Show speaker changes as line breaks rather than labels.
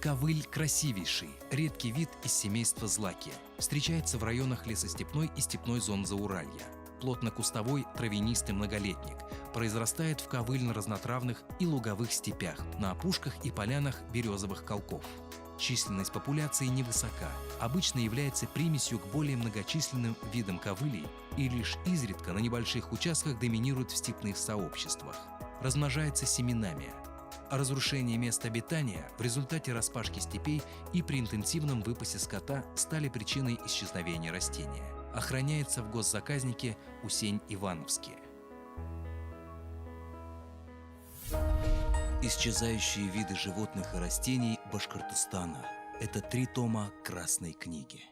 Ковыль красивейший, редкий вид из семейства злаки. Встречается в районах лесостепной и степной зон Зауралья. Плотно-кустовой травянистый многолетник. Произрастает в ковыльно-разнотравных и луговых степях, на опушках и полянах березовых колков. Численность популяции невысока, обычно является примесью к более многочисленным видам ковылей и лишь изредка на небольших участках доминирует в степных сообществах. Размножается семенами. Разрушение мест обитания в результате распашки степей и при интенсивном выпасе скота стали причиной исчезновения растения. Охраняется в госзаказнике Усень-Ивановске. Исчезающие виды животных и растений Башкортостана. Это три тома Красной книги.